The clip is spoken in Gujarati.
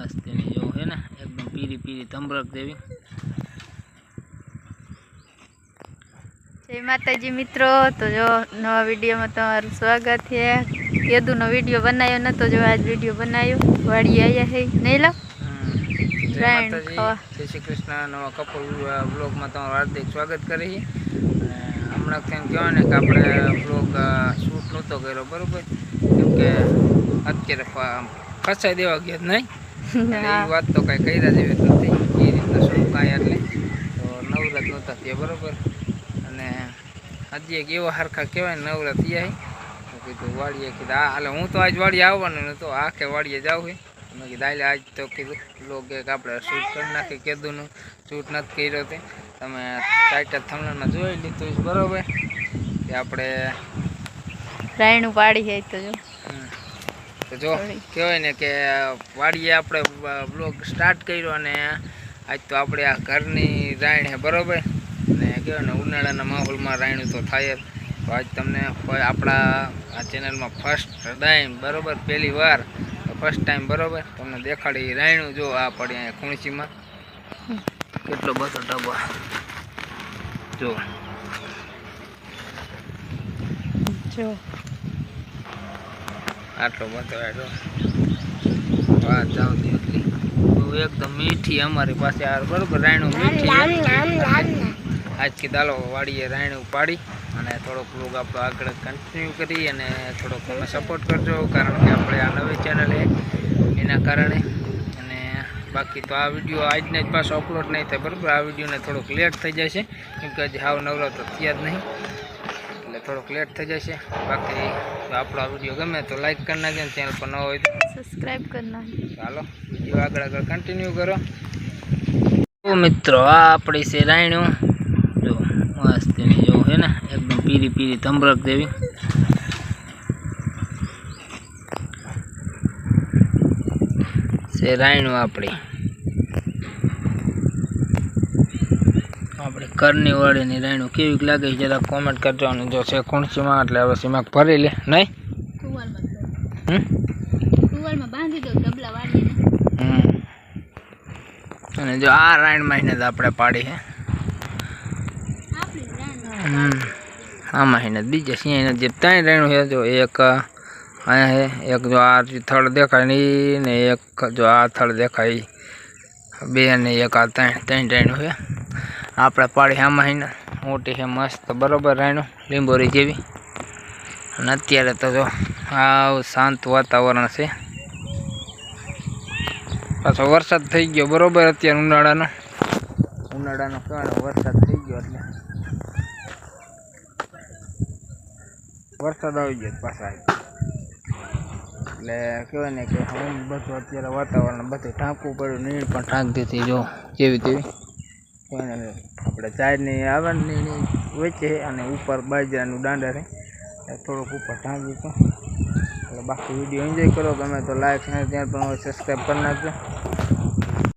મસ્ત તેને જેવું છે ને એકદમ પીરી પીરી તમરક દેવી જય માતાજી મિત્રો તો જો નવા વિડીયોમાં તમારું સ્વાગત છે. કેદુનો વીડિયો બનાવ્યો નતો જો આજ વીડિયો બનાવ્યો વાડી આવ્યા છે નહીં લો જય શ્રી કૃષ્ણ નવા કપલ બ્લોગમાં તમારું હાર્દિક સ્વાગત કરી હમણાં તેમ કહેવાય ને કે આપણે બ્લોગ શૂટ નહોતો કર્યો બરોબર? કેમ કે અત્યારે ફસાઈ દેવા ગયા નહીં. એ વાત તો કાંઈ કર્યા જેવી નથી. એ રીતના શું કાંઈ એટલે? તો નવરત નહોતા તે બરોબર? અને હજી એક એવા હરખા કહેવાય નવરત થયા કીધું વાડીએ કીધું એટલે હું તો આજ વાડીએ આવવાનું નહોતો આખે વાડીએ જાવ છે મેં કીધું હાલે આજ તો કીધું લોક એક આપણે શૂટ કરી નાખી કીધુંનું શૂટ નથી કર્યો તે. તમે ટાઈટર થમણામાં જોઈ લીધું બરોબર? કે આપણે રાયણું પાડી જાય તો જો. તો જો કહેવાય ને કે વાડીએ આપણે બ્લોગ સ્ટાર્ટ કર્યો અને આજ તો આપણે આ ઘરની રાયણ છે બરાબર? અને કહેવાય ને ઉનાળાના માહોલમાં રાયણું તો થાય જ. તો આજ તમને આપણા આ ચેનલમાં ફર્સ્ટ ટાઈમ બરોબર? પહેલી વાર ફર્સ્ટ ટાઈમ બરાબર? તમને દેખાડી રાયણું જો આ પડી અહીંયા ખૂણસીમાં. કેટલો બધો ડબ્બો. જો. જો. આટલો બધો આટલો વાત જાવ એટલી. બહુ એકદમ મીઠી અમારી પાસે આ બરોબર રાયણું મીઠી આજ કે દાલો વાડીએ રાયણું પાડી અને થોડોક લોગ આપણો આગળ કન્ટિન્યુ કરી અને થોડોક તમે સપોર્ટ કરજો કારણ કે આપણે આ નવી ચેનલ એના કારણે અને બાકી તો આ વીડિયો આજને જ પાછો અપલોડ નહીં થાય બરાબર? આ વિડીયોને થોડોક લેટ થઈ જશે છે કેમ કે હજી હાવ નવરાત્ર થયા જ નહીં. એટલે થોડોક લેટ થઈ જશે. બાકી જો આપણો આ વીડિયો ગમે તો લાઈક કરી નાખજો ને ચેનલ પર ન હોય તો સ્ક્રાઇબ કરી નાખે ચાલો વીડિયો આગળ આગળ કન્ટિન્યુ કરો. મિત્રો આ આપણી છે રાયણું. જો મસ્ત એની જેવું હે ને એકદમ પીરી પીરી તમરક દેવી. છે રાયણું આપણી. આપણી ઘરની વાળીની રાયણું કેવી લાગે છે જરા કોમેન્ટ કરજો અને જો છે કુણસીમાં એટલે હવે સીમાક ભરી લે. નહીં. અને જો આ રાયણ મહિને જ આપણે પાડી છે. આ મહિને બીજે સિંહ જે ત્રણ રાયણું છે જો એક અહીંયા છે એક જો આ થળ દેખાય ને એક જો આ થળ દેખાય બે ને એક આ ત્રણ ત્રણ રાયણું છે. આપણે પાડી આ મહિને મોટી છે મસ્ત, બરોબર રાયણું, લીંબોરી જેવી. અને અત્યારે તો જો આ શાંત વાતાવરણ છે. પાછો વરસાદ થઈ ગયો, બરોબર અત્યારે ઉનાળાનો. ઉનાળાનો કહેવાનો વરસાદ થઈ ગયો એટલે. વરસાદ આવી ગયો પાછા એટલે કહેવાય ને કે હું બધું અત્યારે વાતાવરણ બધું ઢાંકવું પડ્યું નહીં પણ ઢાંક દીધી, જો, જેવી તેવી. ને આપણે ચારની આવે ને નીણ વેચે અને ઉપર બાજરાનું દાંડા રહે. થોડુંક ઉપર ઢાંકી તો એટલે બાકી વીડિયો એન્જોય કરો. ગમે તો લાઈક અને ત્યાં પણ સબસ્ક્રાઈબ કરી નાખજો.